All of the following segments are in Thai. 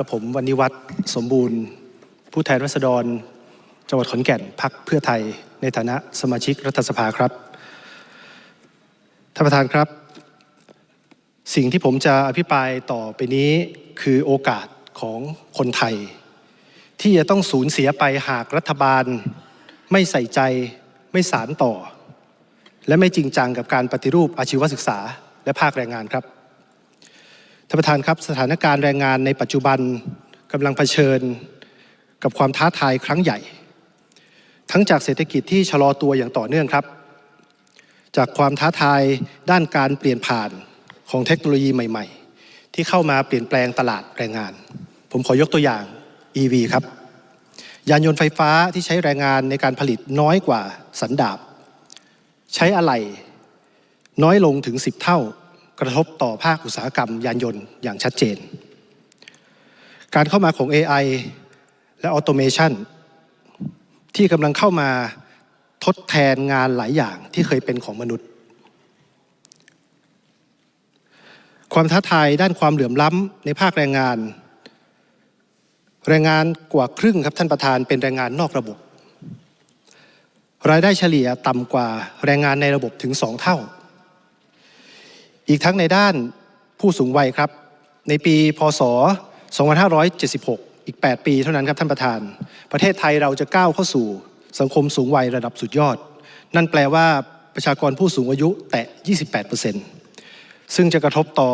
กับผมวันนิวัฒน์สมบูรณ์ ผู้แทนรัษฎร จังหวัดขอนแก่นพักเพื่อไทย ในฐานะสมาชิกรัฐสภาครับท่านประธานครับ สิ่งที่ผมจะอภิปรายต่อไปนี้คือโอกาสของคนไทย ที่จะต้องสูญเสียไปหากรัฐบาล ไม่ใส่ใจไม่สารต่อ และไม่จริงจังกับการปฏิรูปอาชีวศึกษาและภาคแรงงานครับ ท่านประธานครับสถานการณ์แรงงานในปัจจุบันกำลังเผชิญกับความท้าทายครั้งใหญ่ ทั้งจากเศรษฐกิจที่ชะลอตัวอย่างต่อเนื่องครับ จากความท้าทายด้านการเปลี่ยนผ่านของเทคโนโลยีใหม่ ๆ ที่เข้ามาเปลี่ยนแปลงตลาดแรงงาน ผมขอยกตัวอย่าง EV ครับ ยานยนต์ไฟฟ้าที่ใช้แรงงานในการผลิตน้อยกว่าสันดาบ ใช้อะไหล่น้อยลงถึง 10 เท่า กระทบต่อภาคอุตสาหกรรมยานยนต์อย่างชัดเจน การเข้ามาของ AI และออโตเมชันที่กำลังเข้ามาทดแทนงานหลายอย่างที่เคยเป็นของมนุษย์ ความท้าทายด้านความเหลื่อมล้ำในภาคแรงงาน แรงงานกว่าครึ่งครับท่านประธานเป็นแรงงานนอกระบบ รายได้เฉลี่ยต่ำกว่าแรงงานในระบบถึง2เท่า อีกทั้งในด้านผู้สูงวัยครับ ในปีพศ 2576 อีก 8 ปีเท่านั้นครับท่านประธาน ประเทศไทยเราจะก้าวเข้าสู่สังคมสูงวัยระดับสุดยอด นั่นแปลว่าประชากรผู้สูงอายุแตะ 28%ซึ่งจะกระทบต่อ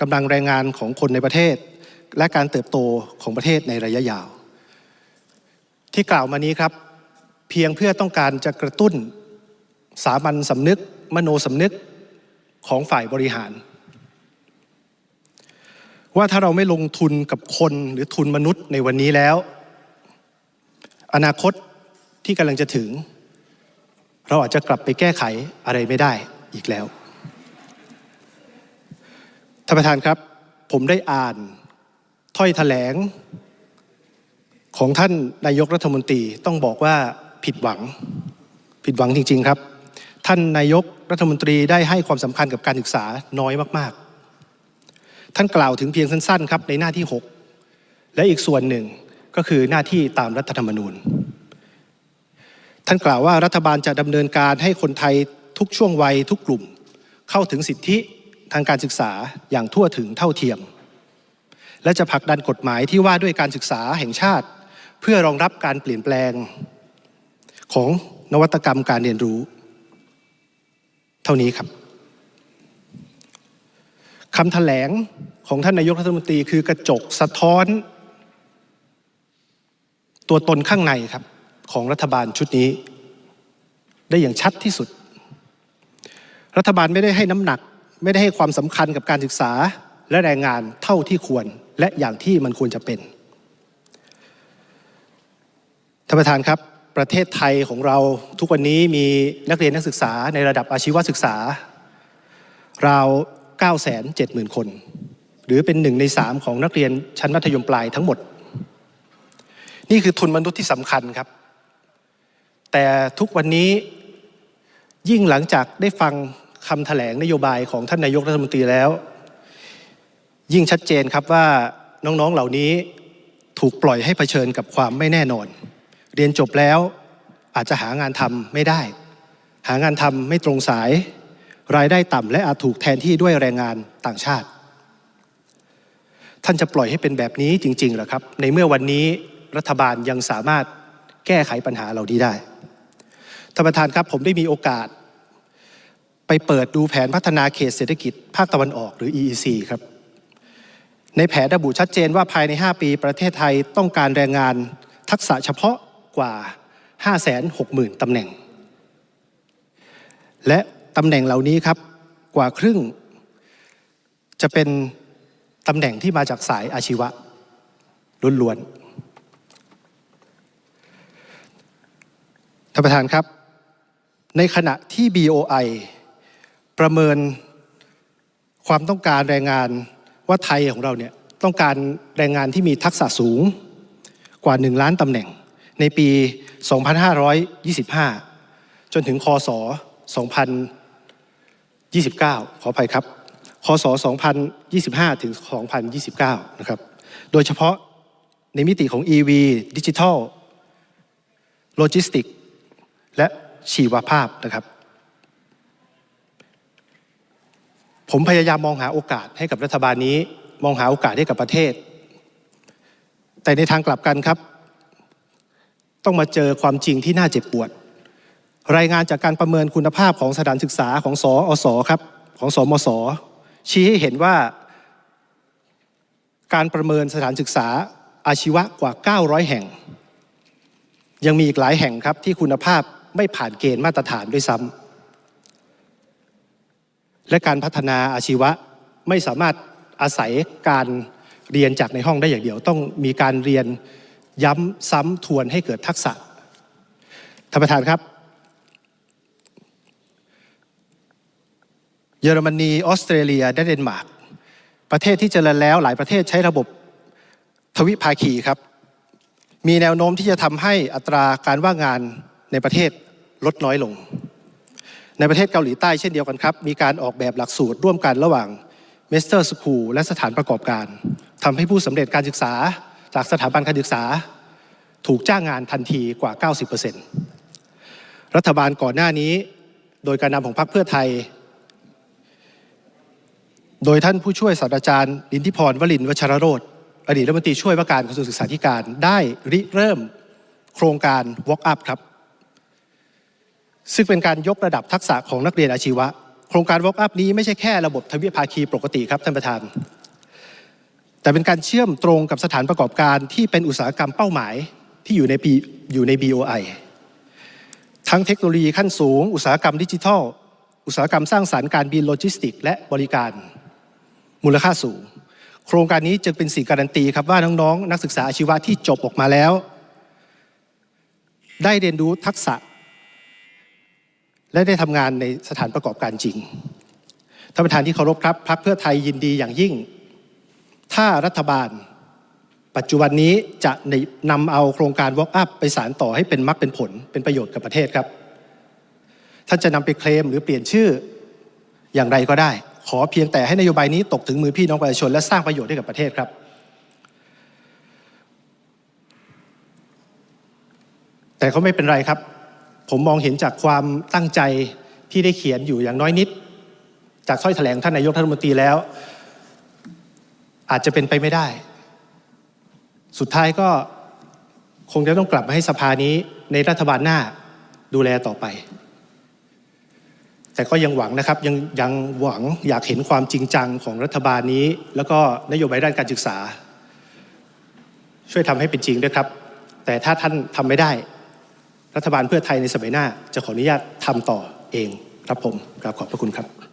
กำลังแรงงานของคนในประเทศ และการเติบโตของประเทศในระยะยาว ที่กล่าวมานี้ครับ เพียงเพื่อต้องการจะกระตุ้นสามัญสำนึก มโนสำนึก ของฝ่ายบริหาร ว่าถ้าเราไม่ลงทุนกับคนหรือทุนมนุษย์ในวันนี้แล้ว อนาคตที่กำลังจะถึง เราอาจจะกลับไปแก้ไขอะไรไม่ได้อีกแล้วท่านประธานครับ ผมได้อ่านถ้อยแถลง ของท่านนายกรัฐมนตรีต้องบอกว่าผิดหวัง ผิดหวังจริง ๆ ครับ ท่านนายกรัฐมนตรีได้ให้ความสำคัญกับการศึกษาน้อยมาก ๆ ท่านกล่าวถึงเพียงสั้น ๆ ครับในหน้าที่ 6 และอีกส่วนหนึ่งก็คือหน้าที่ตามรัฐธรรมนูญ ท่านกล่าวว่ารัฐบาลจะดำเนินการให้คนไทยทุกช่วงวัยทุกกลุ่ม เข้าถึงสิทธิทางการศึกษาอย่างทั่วถึงเท่าเทียม และจะผลักดันกฎหมายที่ว่าด้วยการศึกษาแห่งชาติ เพื่อรองรับการเปลี่ยนแปลงของนวัตกรรมการเรียนรู้ เท่านี้ครับคำถแถลงของท่านนายกรัฐมนตรีคือกระจกสะท้อน ตัวตนข้างในครับ ของรัฐบาลชุดนี้ ได้อย่างชัดที่สุด รัฐบาลไม่ได้ให้น้ำหนัก ไม่ได้ให้ความสำคัญกับการศึกษาและแรงงานเท่าที่ควรและอย่างที่มันควรจะเป็นท่านประธานครับ ประเทศไทยของเราทุกวันนี้มีนักเรียนนักศึกษาในระดับอาชีวศึกษาราว 970,000 คน หรือเป็นหนึ่งในสามของนักเรียนชั้นมัธยมปลายทั้งหมด นี่คือทุนมนุษย์ที่สำคัญครับ แต่ทุกวันนี้ยิ่งหลังจากได้ฟังคำถแถลงนโยบายของท่านนายกรัฐมนตรีแล้ว ยิ่งชัดเจนครับว่าน้องๆเหล่านี้ถูกปล่อยให้เผชิญกับความไม่แน่นอน เรียนจบแล้วอาจจะหางานทำไม่ได้ หางานทำไม่ตรงสาย รายได้ต่ำและอาจถูกแทนที่ด้วยแรงงานต่างชาติ ท่านจะปล่อยให้เป็นแบบนี้จริงๆหรอครับ ในเมื่อวันนี้รัฐบาลยังสามารถแก้ไขปัญหาเหล่านี้ได้ท่านประธานครับผมได้มีโอกาส ไปเปิดดูแผนพัฒนาเขตเศรษฐกิจ ภาคตะวันออกหรือ EEC ครับในแผนระบุชัดเจนว่าภายใน 5 ปีประเทศไทยต้องการแรงงานทักษะเฉพาะ กว่า 560,000ตำแหน่ง และตำแหน่งเหล่านี้ครับกว่าครึ่ง จะเป็นตำแหน่งที่มาจากสายอาชีวะล้วนๆท่านประธานครับ ในขณะที่ BOI ประเมินความต้องการแรงงานว่าไทยของเราเนี่ยต้องการแรงงานที่มีทักษะสูงกว่า 1 ล้านตำแหน่ง ในปี 2525 จนถึงคศ 2029 ขออภัยครับ คศ 2025 ถึง 2029 นะครับ โดยเฉพาะในมิติของ EV ดิจิทัลโลจิสติก และชีวภาพนะครับ ผมพยายามมองหาโอกาสให้กับรัฐบาลนี้ มองหาโอกาสให้กับประเทศ แต่ในทางกลับกันครับ ต้องมาเจอความจริงที่น่าเจ็บปวด รายงานจากการประเมินคุณภาพของสถานศึกษาของสอสอครับของสมสชี้ให้เห็นว่า การประเมินสถานศึกษาอาชีวะกว่า 900 แห่ง ยังมีอีกหลายแห่งครับที่คุณภาพไม่ผ่านเกณฑ์มาตรฐานด้วยซ้ำและการพัฒนาอาชีวะไม่สามารถอาศัยการเรียนจากในห้องได้อย่างเดียว ต้องมีการเรียน ย้ำซ้ำทวนให้เกิดทักษะท่านประธานครับ เยอรมนีออสเตรเลียและเดนมาร์กประเทศที่เจริญแล้วหลายประเทศใช้ระบบทวิภาคีครับ มีแนวโน้มที่จะทำให้อัตราการว่างงานในประเทศลดน้อยลง ในประเทศเกาหลีใต้เช่นเดียวกันครับ มีการออกแบบหลักสูตรร่วมกันระหว่างเมสเตอร์สคูลและสถานประกอบการทำให้ผู้สำเร็จการศึกษา จากสถาบันการศึกษาถูกจ้างงานทันทีกว่า 90%รัฐบาลก่อนหน้านี้โดยการนำของพรรคเพื่อไทย โดยท่านผู้ช่วยศาสตราจารย์ลินทิพรวลินวัชรโรธอดีตรัฐมนตรีช่วยว่าการกระทรวงศึกษาธิการได้ริเริ่มโครงการ Walk Up ครับ ซึ่งเป็นการยกระดับทักษะของนักเรียนอาชีวะ โครงการ Walk Up นี้ไม่ใช่แค่ระบบทวิภาคีปกติครับท่านประธาน แต่เป็นการเชื่อมตรงกับสถานประกอบการที่เป็นอุตสาหกรรมเป้าหมายที่อยู่ในปีอยู่ใน BOI ทั้งเทคโนโลยีขั้นสูง อุตสาหกรรมดิจิทัล อุตสาหกรรมสร้างสารรค์การบินโลจิสติก และบริการ มูลค่าสูง โครงการนี้จึงเป็นสิ่งการันตีครับว่าน้องๆ นักศึกษาอาชีวะที่จบออกมาแล้ว ได้เรียนรู้ทักษะ และได้ทำงานในสถานประกอบการจริงท่านประธานที่เคารพครับพรรคเพื่อไทยยินดีอย่างยิ่ง ถ้ารัฐบาล ปัจจุบันนี้จะนำเอาโครงการ Walk Up ไปสารต่อให้เป็นมรรคเป็นผลเป็นประโยชน์กับประเทศครับ ท่านจะนำไปเคลมหรือเปลี่ยนชื่ออย่างไรก็ได้ ขอเพียงแต่ให้นโยบายนี้ตกถึงมือพี่น้องประชาชน และสร้างประโยชน์ให้กับประเทศครับ แต่ก็ไม่เป็นไรครับ ผมมองเห็นจากความตั้งใจที่ได้เขียนอยู่อย่างน้อยนิด จากถ้อยแถลงท่านนายกรัฐมนตรีแล้ว อาจจะเป็นไปไม่ได้ สุดท้ายก็คงจะต้องกลับมาให้สภานี้ในรัฐบาลหน้าดูแลต่อไป แต่ก็ยังหวังนะครับยังยังหวังอยากเห็นความจริงจังของรัฐบาลนี้ แล้วก็นโยบายด้านการศึกษา ช่วยทำให้เป็นจริงด้วยครับ แต่ถ้าท่านทำไม่ได้ รัฐบาลเพื่อไทยในสมัยหน้า จะขออนุญาตทำต่อเองครับผมกราบขอบพระคุณครับ